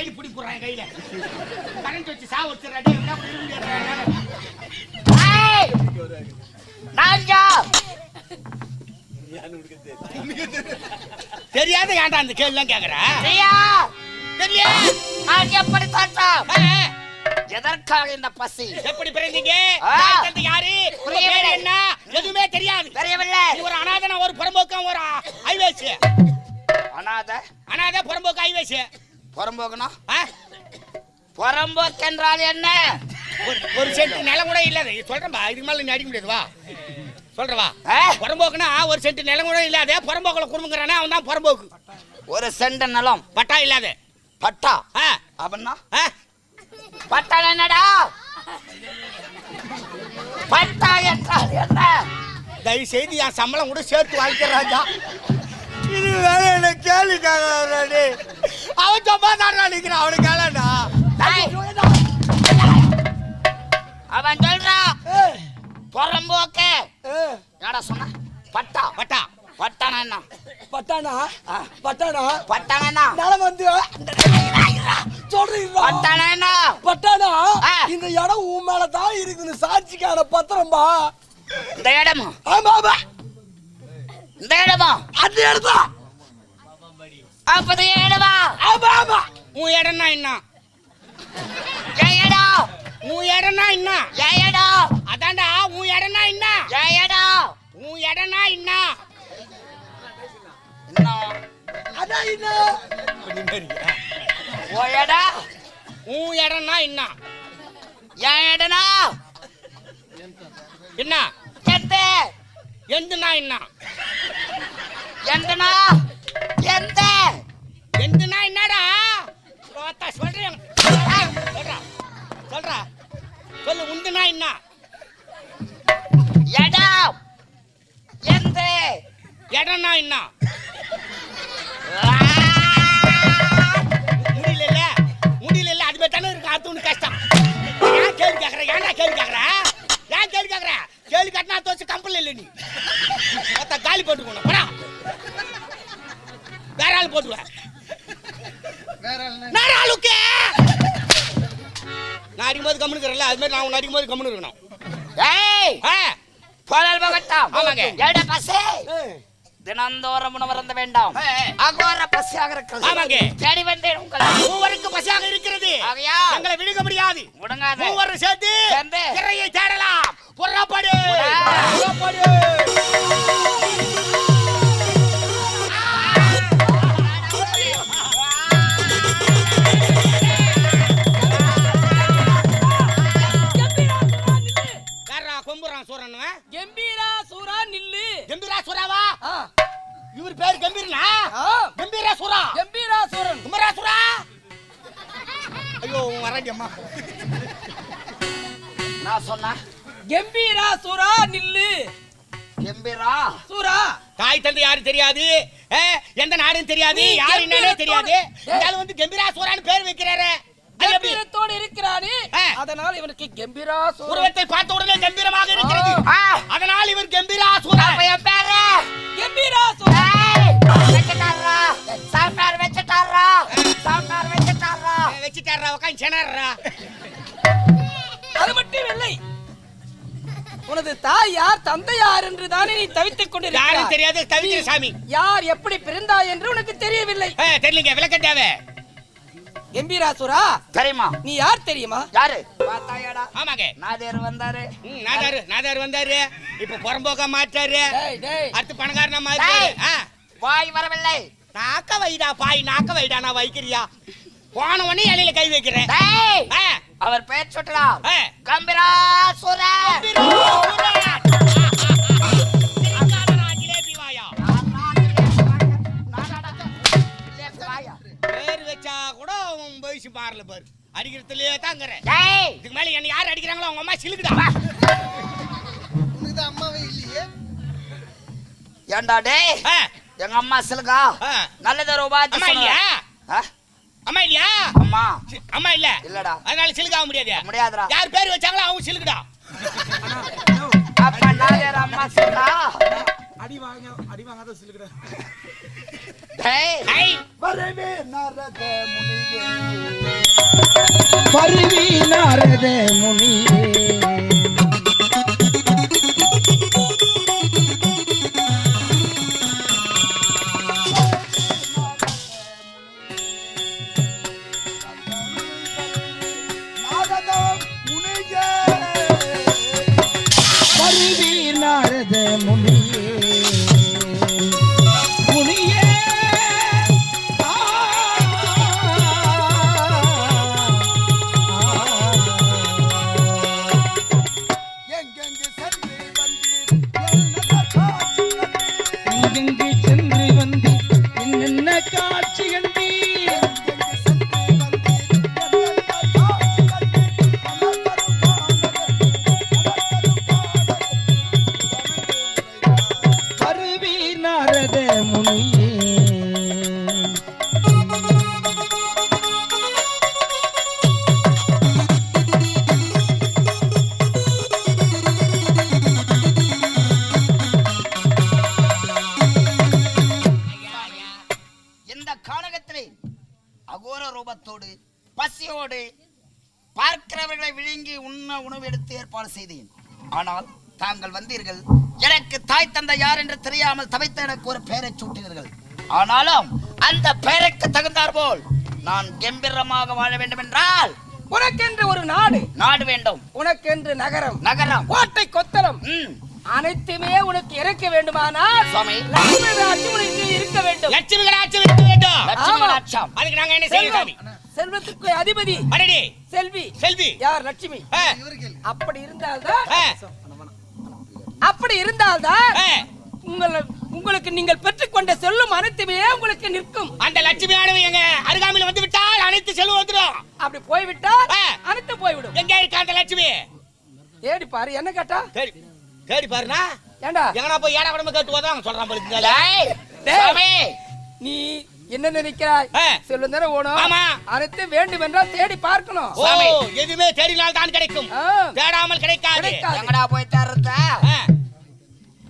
கையில பிடி போடுறான் கையில. கரண்ட் வச்சு சா வச்சுறாடி என்ன தெரியாத ஏன்டா அந்த கேள்விலாம் கேக்குற? பிரியா தெரியல. நான் எப்படி எதற்காக இந்த பசி? எப்படி பிறந்தீங்க? தந்தை யாரு? பேர். என்ன? எதுவுமே தெரியாது. தெரியவில்லை ஒரு அனாதன ஒரு புறம்போக்கம் ஒரு ஐவேஸ் அனாத? அனாத புறம்போக்கு ஐவேஸ் புறம்போக்குனா? ஆ? புறம்போக்கு என்றால் என்ன? ஒரு- ஒரு சென்ட் நிலம் கூட இல்ல சொல்றேன்பா இதுக்கு மேல நீ அடிக்க முடியாது வா. சொல்றவா ஆ? புறம்போக்குனா ஒரு சென்ட் நிலம் கூட இல்லாத புறம்போக்குல குடும்பங்கிறானே அவன் தான் புறம்போக்கு. ஒரு சென்ட் நிலம். பட்டா இல்லாத. பட்டா? ஆ, அப்படின்னா? ஆ. பட்டா என்னடா? பட்டா என்றால் என்ன? தயவு செய்து என் சம்பளம் கூட சேர்த்து வாங்கிக்கிறாஜா இது வேற என்ன கேள்வி கேட்கறாடி அவன் சும்மா தான் நினைக்கிறான் அவனுக்கு டேய். அவன் சொல்றான் புறம்போக்கு என்னடா சொன்ன? பட்டா. பட்டா. பட்டானா என்ன? பட்டானா? பட்டானா? பட்டானா என்ன? நிலம் வந்து சொல்றீங்களா? பட்டானா என்ன? பட்டானா. இந்த இடம் உன் மேல தான் இருக்குன்னு சாட்சிக்கான பத்திரம்பா. இந்த இடமா? ஆமா ஆமா. இந்த இடமா? அந்த இடமா. ஆமா ஆமா உன் இடம்னா என்ன? என் இடம். உன் இடம்னா என்ன? என் இடம். அதான்டா உன் இடம்னா என்ன? என் இடம். உன் இடம்னா என்ன? இன்னும் அதான் என்ன? உன் இடம். உன் இடம்னா என்ன? என் இடனா என்ன? எந்த? எந்துனா என்ன? எந்தனா? எந்த? எந்துனா என்னடா? ரோத்தா சொல்றேன். சொல்றா. சொல்றா. சொல்லு உந்துனா என்ன? இடம் எந்த? இடம்னா என்ன! முடியல முடியல அது மாதிரி தானே இருக்கு அது ஒண்ணு கஷ்டம். ஏன் கேள்வி கேக்குற? ஏன்டா கேள்வி கேக்குற? ஏன் கேள்வி கேக்குற? கேள்வி கட்டினா தோச்சு கம்பல் இல்லை நீ. காலி போட்டுக்கணும். அது மாதிரி நான் உன்னை அடிக்கும்போது கம்முனு இருக்கணும். ஏய்! ஆ, புகழ் பகட்டம். ஆமாங்க. எட பசி? தினந்தோறும் வேண்டாம். அகோர பசியாக இருக்கிறது. ஆமாங்க. தேடி வந்தேன் உங்களை. மூவருக்கு பசியாக இருக்கிறது. ஆகையா எங்களை விழுங்க முடியாது. முடங்காத. மூவரும் சேர்த்து. திரையை தேடலாம். புறப்படு. புறா. புறப்படு. அம்மா நான் சொன்ன? கம்பீரா சூரா நில்லு. எம்பிரா சூரா தாய் தந்தை யாரும் தெரியாது. எந்த நாடும் தெரியாது. யார் என்னன்னே தெரியாது. இருந்தாலும் வந்து கம்பீரா சூரான்னு பேர் வைக்கிறாரு? கம்பீரத்தோடு இருக்கிறானே. ஆ. அதனால் இவனுக்கு கம்பீரா உருவத்தை பார்த்த உடனே கம்பீரமாக இருக்கிறது. அதனால் இவர் கம்பீரா சூரா உட்காந்து செனாடுறா அது மட்டும் இல்லை உனது தாய் யார் தந்தை யார் என்று தானே நீ தவித்துக் யாரும் கொண்டிருக்கிறாய் தெரியாது தவிக்கிற சாமி. யார் எப்படி பிறந்தாய் என்று உனக்கு தெரியவில்லை. தெரியலங்க விளக்கட்டாவே. கம்பீராசுரா தெரியுமா நீ யார் தெரியுமா? யாரு? பார்த்தாயாடா. ஆமாங்க. நாதேர் வந்தாரு. நாதாரு நாதாரு வந்தாரு. இப்ப புறம்போக்கா மாட்டாரு டேய் டேய். அடுத்து பணக்காரனா. ஆ. வாய் வரவில்லை. நாக்க வைடா பாய் நாக்க வைடா நான் வைக்கிறியா? போன உடனே இலையில கை வைக்கிறேன். அவர் பேர் சுட்டா ஆ. கம்பீரா சுரா கூட வயசு மாறல பாரு. அடிக்கிறதுலயே தாங்கிறேன் டேய். இதுக்கு மேல என்ன யார் அடிக்கிறாங்களோ அவங்க அம்மா சிலுக்குடா ஏண்டா டேய்? ஆ, எங்க அம்மா சிலுகா ஆ. நல்லதொரு உபாதி அம்மா இல்லையா? அம்மா. அம்மா இல்ல. இல்லடா. அதனால சிலுக்காக முடியாது? முடியாதுடா. யார் பேர் வச்சாங்களோ அவங்க சிலுக்குடா. அப்ப நாதேர் அம்மா சிலுகா அடி வாங்க அடி வாங்காத சொல்லுகிறேன் டேய். வரவே நாரத முனியே. பருவி நாரத முனியே. நாரத முனியே. காட்சி என்று பார்க்கிறவர்களை விழுங்கி உண்ண உணவு எடுத்து ஏற்பாடு செய்தேன். ஆனால் தாங்கள் வந்தீர்கள். எனக்கு தாய் தந்தை யார் என்று தெரியாமல் தவித்த எனக்கு ஒரு பெயரை சூட்டினீர்கள். ஆனாலும் அந்த பெயருக்கு தகுந்தார் போல் நான் கம்பீரமாக வாழ வேண்டும் என்றால் உனக்கென்று ஒரு நாடு நாடு வேண்டும். உனக்கென்று நகரம் நகரம். கோட்டை கொத்தளம் அனைத்துமே உனக்கு இறக்க வேண்டுமானால் சுவாமி. லட்சுமி இருக்க வேண்டும். லட்சுமி லட்சுமி. அதுக்கு நாங்க என்ன செய்ய சாமி? செல்வம் செல்வத்துக்கு அதிபதி. அடடி செல்வி. செல்வி. யார் லட்சுமி? அப்படி இருந்தால்தான் அப்படி இருந்தால்தான். உங்களை உங்களுக்கு நீங்கள் பெற்றுக்கொண்ட செல்லும் அனைத்துமே உங்களுக்கு நிற்கும். அந்த லட்சுமி ஆனவ எங்க? அருகாமையில வந்து விட்டால் அனைத்து செல்வம் வந்துடும். அப்படி போய்விட்டால். அனைத்து போய்விடும். எங்க இருக்கா அந்த லட்சுமி? ஏடி பாரு என்ன கேட்டா? தேடி தேடி பாருனா ஏண்டா? எங்கனா போய் ஏடா உடம்பு கேட்டு போதான் சொல்றான் போல டேய், டேய். சுவாமி, நீ என்ன நினைக்கிறாய்? ஆ. செல்வம் தானே ஓணும் ஆமா. அனைத்து வேண்டும் என்றால் தேடி பார்க்கணும். எதுவுமே தேடினால் தான் கிடைக்கும். தேடாமல் கிடைக்காது. எங்கடா போய் தேடுறத.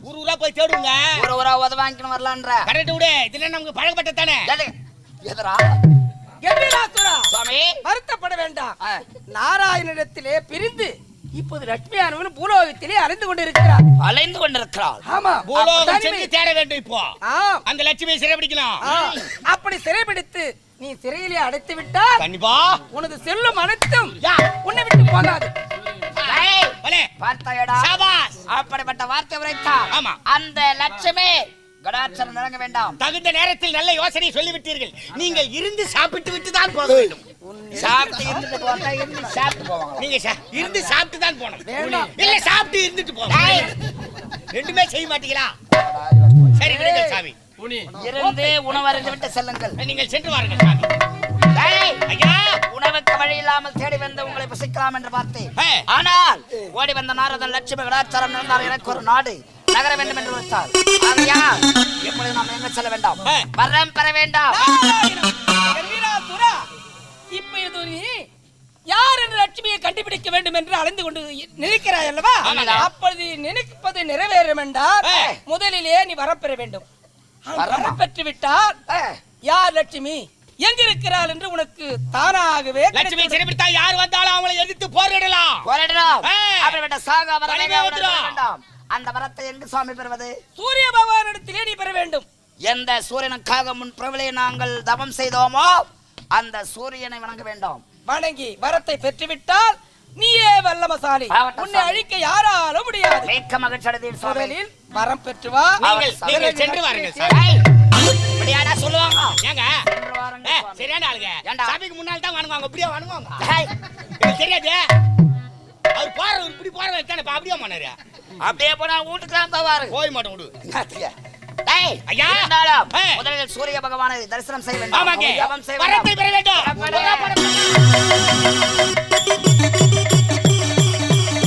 ஊர் ஊரா போய் தேடுங்க. ஒரு ஊரா உத வாங்கிக்கணும் வரலான்ற. கரெக்ட் விடு. இதுல நமக்கு பழக்கப்பட்ட தானே? எது- எதுடா கம்பீராசுரா. சுவாமி வருத்தப்பட வேண்டாம். ஆ. நாராயணனிடத்திலே பிரிந்து இப்போது லட்சுமியானவன் பூலோகத்திலே அறிந்து கொண்டிருக்கிறார் அலைந்து கொண்டிருக்கிறாள் ஆமா பூலோகம். சென்று தேட வேண்டும் இப்போ. அந்த லட்சுமியை சிறைபிடிக்கலாம். அப்படி சிறைபிடித்து நீ சிறையிலே அடைத்து விட்டால் கண்டிப்பா உனது செல்லும் அனைத்தும். உன்னை விட்டு போகாது அப்படிப்பட்ட வார்த்தை உரைத்தார் ஆமா. அந்த லட்சுமி கடாட்சரம் நிறங்க வேண்டாம் தகுந்த நேரத்தில் நல்ல யோசனை சொல்லிவிட்டீர்கள் நீங்கள் இருந்து சாப்பிட்டு விட்டு தான் போக வேண்டும் சாப்பிட்டு இருந்துட்டு போட்டா இருந்து சாப்பிட்டு போவாங்க நீங்க இருந்து சாப்பிட்டு தான். இல்ல சாப்பிட்டு இருந்துட்டு டேய். ரெண்டுமே செய்ய மாட்டீங்களா? சரி விடுங்கள் சாமி. இருந்து உணவருந்து விட்டு செல்லுங்கள். நீங்கள் சென்று வாருங்கள் சாமி. டேய், ஐயா. உணவுக்கு வழி இல்லாமல் தேடி வந்து உங்களை பசிக்கலாம் என்று பார்த்தேன். ஆனால் ஓடி வந்த நாரதன் லட்சுமி கடாச்சாரம் இருந்தால் எனக்கு ஒரு நாடு. நகர வேண்டும் என்று வைத்தார் ஆகையால் எப்பொழுது நாம் எங்க செல்ல வேண்டாம். வரம் பெற வேண்டாம். நீ யார் என்று லட்சுமியை கண்டுபிடிக்க வேண்டும் என்று அலைந்து கொண்டு நினைக்கிறாய் அல்லவா. அப்பொழுது நினைப்பது நிறைவேறும் என்றால். முதலிலே நீ வரப்பெற வேண்டும் வரமா? வரம் பெற்று விட்டால் யார் லட்சுமி எங்கிருக்கிறாள் என்று உனக்கு தானாகவே லட்சுமி. சிறைபிடித்தா யார் வந்தாலும் அவங்களை எதிர்த்து போரிடலாம் போராடினோம். ஏ. அப்படிப்பட்ட சாக வேண்டாம், அந்த வரத்தை எங்கு சுவாமி பெறுவது சூரிய பகவானிடத்திலே நீ பெற வேண்டும் எந்த சூரியனுக்காக முன் பிரபலே நாங்கள் தவம் செய்தோமோ அந்த சூரியனை வணங்க வேண்டாம். வணங்கி வரத்தை பெற்றுவிட்டால் நீயே வல்லமசாலி. உன்னை. அழிக்க யாராலும் முடியாது. மிக்க மகிழ்ச்சி முதலில் வரம் பெற்று வா. நீங்கள் சென்று வாருங்கள் இப்படியாடா சொல்லுவாங்க? ஏங்க. சரியான ஆளுங்க. ஏண்டா? சாமிக்கு முன்னால் தான் வணங்குவாங்க அப்படியே வணங்குவாங்க ஏய், எனக்கு தெரியாது? அவர் போறவர் இப்படி போறவர் தானே அப்படியே பண்ணாரு அப்படியே போனா வீட்டுக்கு தான் போவாரு. போய் மாட்டோம் விடு. இருந்தாலும் சூரிய பகவானை தரிசனம் செய்ய வேண்டும்.